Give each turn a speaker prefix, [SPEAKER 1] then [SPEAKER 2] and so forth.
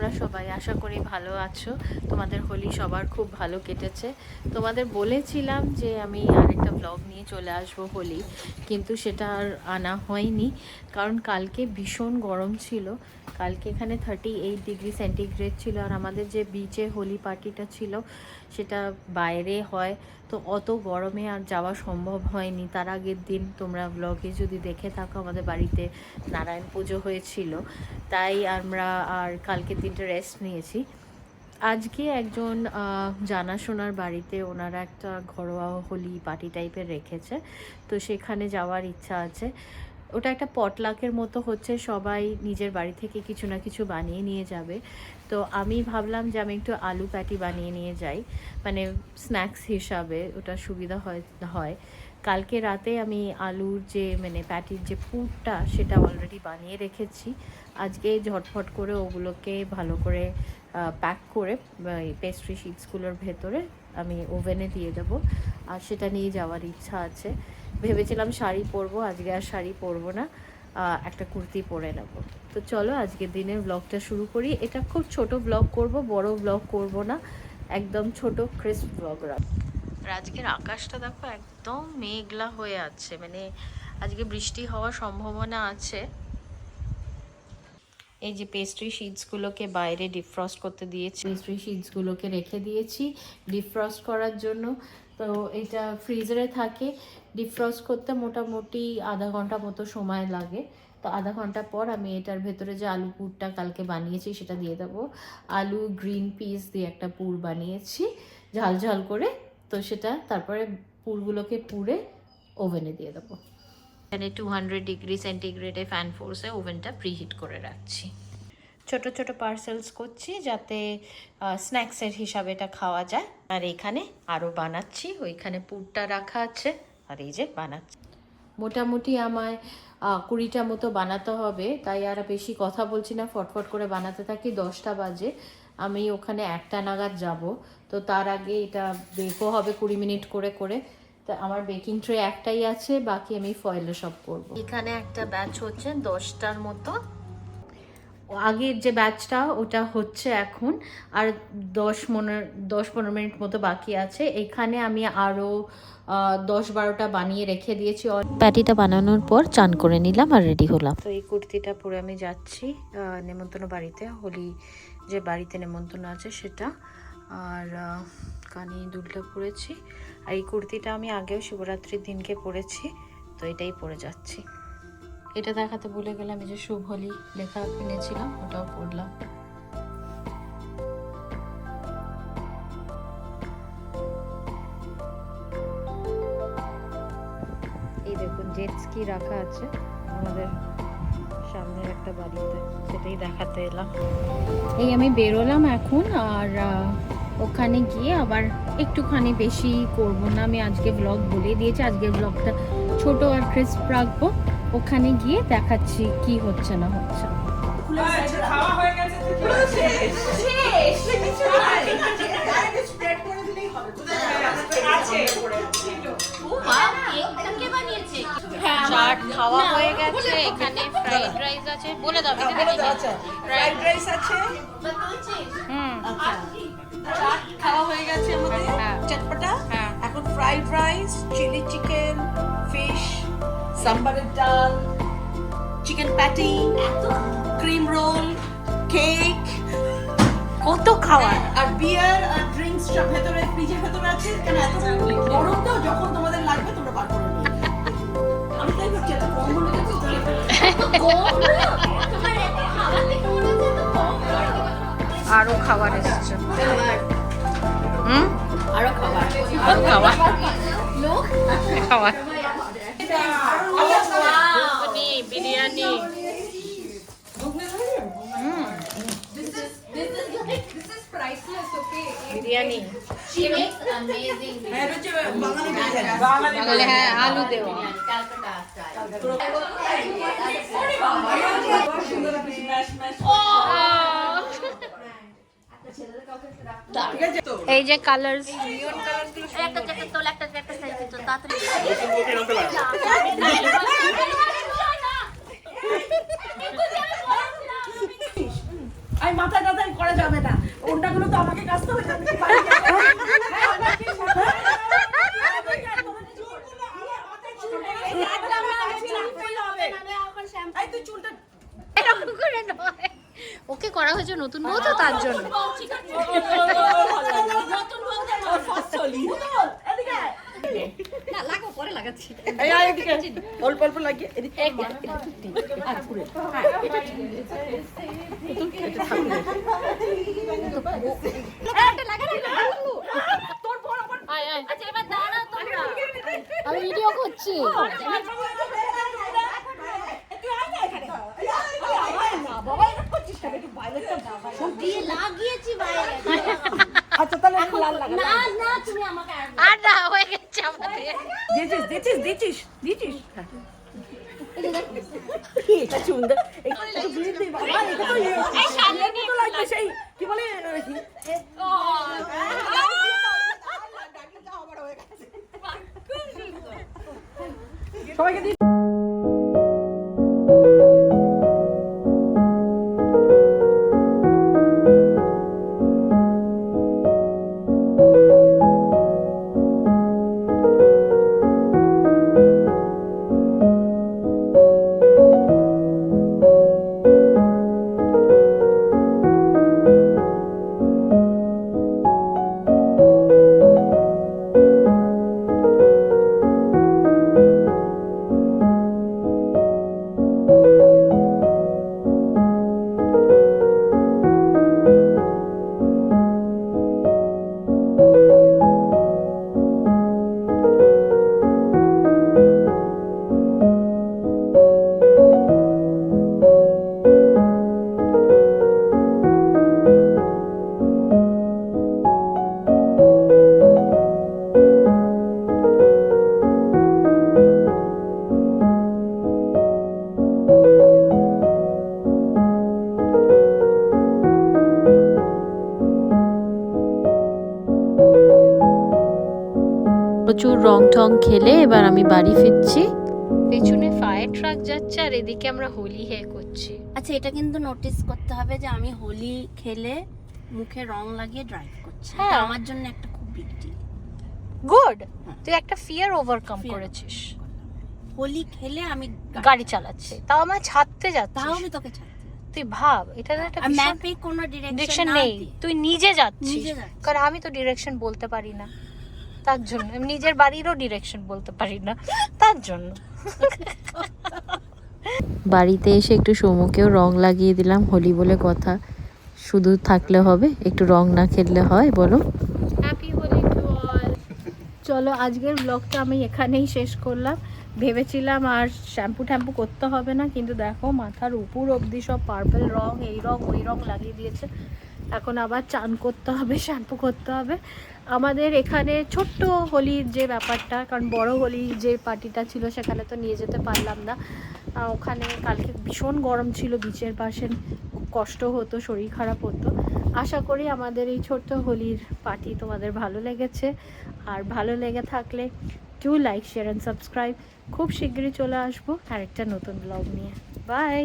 [SPEAKER 1] তোমরা সবাই আশা করি ভালো আছো। তোমাদের হোলি সবার খুব ভালো কেটেছে। তোমাদের বলেছিলাম যে আমি আরেকটা ব্লগ নিয়ে চলে আসব হোলি, কিন্তু সেটা আর আনা হয়নি। কারণ কালকে ভীষণ গরম ছিল। কালকে এখানে থার্টি এইট ডিগ্রি সেন্টিগ্রেড ছিল। আর আমাদের যে বিচে হোলি পার্টিটা ছিল, সেটা বাইরে হয়। তো অত গরমে আর যাওয়া সম্ভব হয়নি। তার আগের দিন তোমরা ব্লগে যদি দেখে থাকো, আমাদের বাড়িতে নারায়ণ পুজো হয়েছিল। তাই আমরা আর কালকে কালকের দিনটা রেস্ট নিয়েছি। আজকে একজন জানাশোনার বাড়িতে ওনারা একটা ঘরোয়া হোলি পার্টি টাইপের রেখেছে। তো সেখানে যাওয়ার ইচ্ছা আছে। ওটা একটা পটলাকের মতো হচ্ছে, সবাই নিজের বাড়ি থেকে কিছু না কিছু বানিয়ে নিয়ে যাবে। তো আমি ভাবলাম যে আমি একটু আলু প্যাটি বানিয়ে নিয়ে যাই। মানে স্ন্যাক্স হিসাবে ওটা সুবিধা হয় হয়। কালকে রাতে আমি আলুর যে মানে প্যাটির যে পুরটা সেটা অলরেডি বানিয়ে রেখেছি। আজকে ঝটফট করে ওগুলোকে ভালো করে প্যাক করে পেস্ট্রি শিটসগুলোর ভেতরে আমি ওভেনে দিয়ে দেবো। আর সেটা নিয়ে যাওয়ার ইচ্ছা আছে। ভেবেছিলাম শাড়ি পরবো, আজকে আর শাড়ি পরবো না। একটা কুর্তি পরে নেব। তো চলো আজকের দিনের ব্লগটা শুরু করি। এটা খুব ছোট ব্লগ করব, বড় ব্লগ করব না। একদম ছোট ক্রিস্প ব্লগ রাখব। আর আজকের আকাশটা দেখো একদম মেঘলা হয়ে আছে মানে আজকে বৃষ্টি হওয়ার সম্ভাবনা আছে। এই যে পেস্ট্রি শিটসগুলোকে বাইরে ডিফ্রস্ট করতে দিয়েছি। পেস্ট্রি শিটসগুলোকে রেখে দিয়েছি ডিফ্রস্ট করার জন্য। তো এটা ফ্রিজারে থাকে ডিফ্রস্ট করতে মোটামুটি আধা ঘণ্টা মতো সময় লাগে। তো আধা ঘণ্টা পর আমি এটার ভেতরে যে আলু পুরটা কালকে বানিয়েছি সেটা দিয়ে দেবো। আলু গ্রিন পিস দিয়ে একটা পুর বানিয়েছি, ঝাল ঝাল করে তো সেটা তারপরে পুরগুলোকে পুড়ে ওভেনে দিয়ে দেবো। এখানে টু হান্ড্রেড ডিগ্রি সেন্টিগ্রেডে ফ্যান ফোর্সে ওভেনটা প্রিহিট করে রাখছি। ছোট ছোট পার্সেলস করছি যাতে স্ন্যাক্সের হিসাবে এটা খাওয়া যায়। আর এখানে আরও বানাচ্ছি ওইখানে পুরটা রাখা আছে। আর এই যে বানাচ্ছি। মোটামুটি আমায় কুড়িটা মতো বানাতে হবে। তাই আর বেশি কথা বলছি না ফটফট করে বানাতে থাকি। দশটা বাজে। আমি ওখানে একটা নাগাদ যাব। তো তার আগে এটা বেকও হবে কুড়ি মিনিট করে করে। তা আমার বেকিং ট্রে একটাই আছে, বাকি আমি ফয়েলে সব করব। এখানে একটা ব্যাচ হচ্ছে দশটার মতো। আগের যে ব্যাচটা ওটা হচ্ছে এখন। আর দশ পনেরো দশ পনেরো মিনিট মতো বাকি আছে। এখানে আমি আরও দশ বারোটা বানিয়ে রেখে দিয়েছি। প্যাটিটা বানানোর পর চান করে নিলাম আর রেডি হলাম। তো এই কুর্তিটা পরে আমি যাচ্ছি নেমন্তন্ন বাড়িতে হোলি যে বাড়িতে নেমন্তন্ন আছে সেটা। আর কানে দুলটা পরেছি। আর এই কুর্তিটা আমি আগেও শিবরাত্রির দিনকে পরেছি তো এটাই পরে যাচ্ছি। এটা দেখাতে ভুলে গেলাম এই যে শুভলি লেখা কিনেছিলাম ওটাও পড়লাম। এই দেখুন জেট স্কি রাখা আছে আমাদের সামনের একটা বাড়িতে সেটাই দেখাতে এলাম। এই আমি বেরোলাম এখন আর ওখানে গিয়ে আবার একটুখানি বেশি করব না। আমি আজকে ব্লগ বলে দিয়েছি আজকের ব্লগটা ছোট আর ক্রিস্প রাখব। ওখানে গিয়ে দেখাচ্ছি কি হচ্ছে না হচ্ছে।
[SPEAKER 2] খাওয়া গেছে তো কি হয়েছে? Spread করে দিলেই হবে। আছে।
[SPEAKER 1] চাট খাওয়া হয়ে গেছে। এখানে ফ্রাইড রাইস আছে। বলে দাও
[SPEAKER 2] rice আছে,
[SPEAKER 1] হুম।
[SPEAKER 2] চাট খাওয়া হয়ে গেছে আমাদের,
[SPEAKER 1] হ্যাঁ।
[SPEAKER 2] চটপটা।
[SPEAKER 1] হ্যাঁ।
[SPEAKER 2] এখন ফ্রাইড রাইস চিলি চিকেন সাম্বারের ডাল chicken patty cream roll cake
[SPEAKER 1] কত খাওয়ার?
[SPEAKER 2] আর বিয়ার আর ড্রিঙ্কস সব ভেতরে ফ্রিজের ভেতরে আছে। কেন এত গরম তো যখন তোমাদের লাগবে তোমরা বার করে। আমি তাই ভাবছি এত কম হলে গেছে
[SPEAKER 1] আরও খাবার এসেছে। হুম?
[SPEAKER 2] আরও খাবার।
[SPEAKER 1] আরও খাবার। খাবার। বিরিয়ানি
[SPEAKER 2] হ্যাঁ, এটা হচ্ছে বাঙালি বিরিয়ানি।
[SPEAKER 1] বাঙালি হ্যাঁ আলু দেওয়া
[SPEAKER 2] সুন্দর কিছু ম্যাশ ম্যাশ। ঠিক আছে তো?
[SPEAKER 1] এই যে কালার্স
[SPEAKER 2] I ভাই মাথায় টাথায় করা যাবে না ওন্ডাগুলো তো আমাকে কাচতে হবে যাতে বাড়ি যাবে। হ্যাঁ, ওন্ডাকে সাথে- এই একদম না, আমি চুল ফেলে হবে। এই তুই চুলটা
[SPEAKER 1] এরকম করে নয় ওকে করা হয়েছে নতুন বউ তো তার জন্য।
[SPEAKER 2] অল্প অল্প লাগিয়ে এদিকে। আর ঘুরে। হ্যাঁ, এটা ঠিক। এটা থাকবে। তোর বর আমার
[SPEAKER 1] আয় আয় আমি ভিডিও করছি
[SPEAKER 2] তুই আয় না এখানে। আয় না, বাবা, এরকম করছিস আচ্ছা, তাহলে লাল
[SPEAKER 1] আর না হয়ে গেছে আমাদের
[SPEAKER 2] দিয়েছিস, দিয়েছিস, দিয়েছিস, দিয়েছিস? হ্যাঁ। এটা সুন্দর। এটা তো দিয়ে দে বাবা, এটা ইয়ে। লাগবে সেই, কি বলে, সবাইকে
[SPEAKER 1] প্রচুর রং টং খেলে এবার আমি বাড়ি ফিরছি। পেছনে ফায়ার ট্রাক যাচ্ছে আর এদিকে আমরা হোলি হে করছি।
[SPEAKER 3] আচ্ছা এটা কিন্তু নোটিস করতে হবে যে আমি হোলি খেলে মুখে রং লাগিয়ে ড্রাইভ করছি।
[SPEAKER 1] হ্যাঁ।
[SPEAKER 3] আমার জন্য একটা খুব বিগ ডিল
[SPEAKER 1] গুড তুই একটা ফিয়ার ওভারকাম করেছিস।
[SPEAKER 3] হোলি খেলে আমি
[SPEAKER 1] গাড়ি চালাচ্ছি। তাও আমার ছাড়তে
[SPEAKER 3] তাও আমি তোকে ছাড়তে
[SPEAKER 1] তুই ভাব এটা না একটা
[SPEAKER 3] ম্যাপে কোনো ডিরেকশন
[SPEAKER 1] ডিরেকশন নেই। তুই নিজে যাচ্ছিস। কারণ আমি তো ডিরেকশন বলতে পারি না। তার জন্য। নিজের বাড়িরও ডিরেকশন বলতে পারি না। তার জন্য। বাড়িতে এসে একটু সমুকেও রং লাগিয়ে দিলাম হোলি বলে কথা। শুধু থাকলে হবে একটু রং না খেললে হয় বলো। হ্যাপি হোলি টু অল চলো আজকের ব্লগটা আমি এখানেই শেষ করলাম। ভেবেছিলাম আর শ্যাম্পু ট্যাম্পু করতে হবে না কিন্তু দেখো মাথার উপর অবধি সব পার্পল রং এই রং ওই রং লাগিয়ে দিয়েছে। এখন আবার চান করতে হবে, শ্যাম্পু করতে হবে। আমাদের এখানে ছোট্ট হোলির যে ব্যাপারটা, কারণ বড় হোলির যে পার্টিটা ছিল সেখানে তো নিয়ে যেতে পারলাম না। ওখানে কালকে ভীষণ গরম ছিল বিচের পাশে খুব কষ্ট হতো, শরীর খারাপ হতো। আশা করি আমাদের এই ছোট্ট হোলির পার্টি তোমাদের ভালো লেগেছে। আর ভালো লেগে থাকলে to like share and subscribe খুব শীঘ্রই চলে আসব আরেকটা নতুন ব্লগ নিয়ে। বাই